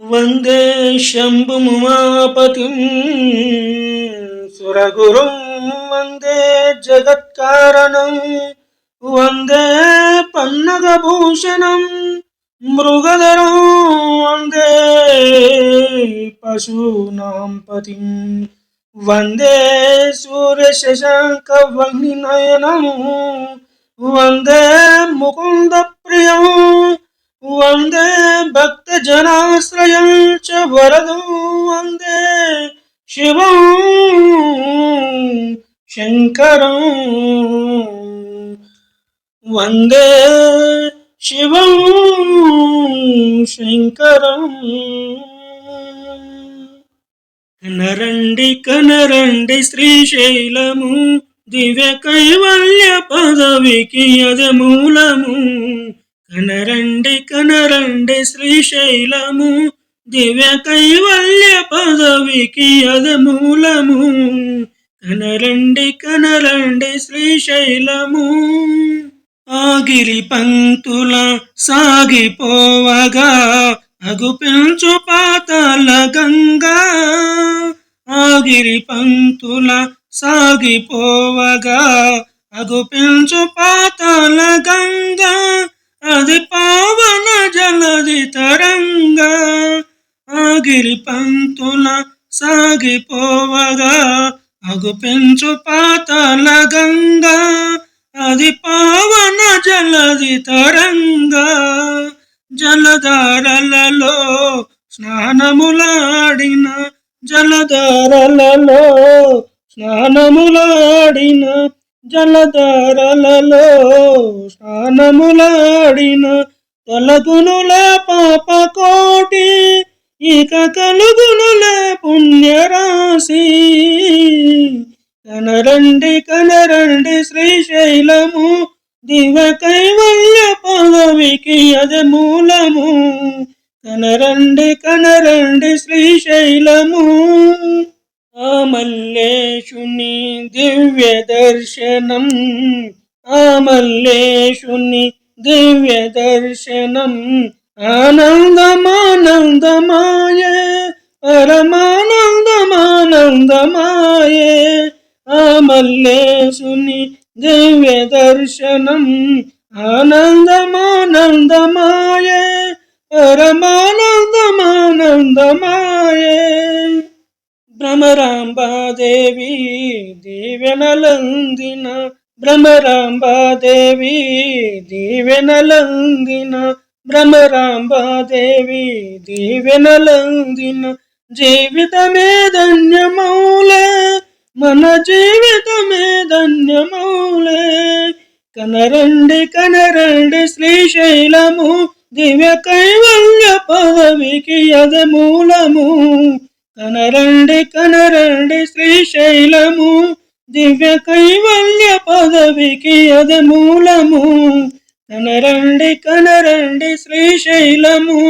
వందే శంభుముమాపతిం సురగురుం వందే జగత్కారణం. వందే పన్నగభూషణం. మృగధరం వందే పశూనాం పతిం. వందే సూర్యశశాంకవహ్నినయనం. వందే ముకుంద ప్రియం వందే భక్ జనాశ్రయం చ వరదం వందే శివం శంకరం. వందే శివం శంకరం. కనరండి కనరండి శ్రీశైలము దివ్య కైవల్య పదవికి అదే మూలము కనరండి కనరండి శ్రీశైలము దివ్య కైవల్య పదవికి అదమూలము. కనరండి కనరండి శ్రీశైలము ఆగిరి పంక్తుల సాగిపోవగా అగుపించు పాతాల గంగా. ఆగిరి పంక్తుల సాగిపోవగా అగుపించు పాతాల గంగా. పావన జలది తరంగా ఆగిరి పంతుల సాగిపోవగా అగుపించు పాతల గంగా అది పావన జలది తరంగా. జలధారలలో స్నానములాడిన జలధారలలో స్నానములాడిన జలధారలలో స్నానములాడిన తొలగునుల పాప కోటి ఇక కలుగునుల పుణ్యరాశి. కనరండి కనరండి శ్రీశైలము దివ కైవల్య పదవికి అది మూలము కనరండి కనరండి శ్రీశైలము. ఆమల్లేషుని దివ్య దర్శనం ఆమల్లేషుని దివ్య దర్శనం ఆనందమానందమాయ పరమానందమానందమాయ. ఆమల్లేషుని దివ్య దర్శనం ఆనందమానందమాయ పరమానందమానందమాయ. భ్రమరాంబాదేవి దీవెనలందిన భ్రమరాంబాదేవి దీవెనలందిన భ్రమరాంబాదేవి దీవెనలందిన జీవితమే ధన్యమౌలే మన జీవితమే ధన్యమౌలే. కనరండి కనరండి శ్రీశైలము దివ్య కైవల్య పదవికి అదే మూలము కనరండి కనరండి శ్రీశైలము దివ్య కైవల్య పదవికి అదే మూలము కనరండి కనరండి శ్రీశైలము.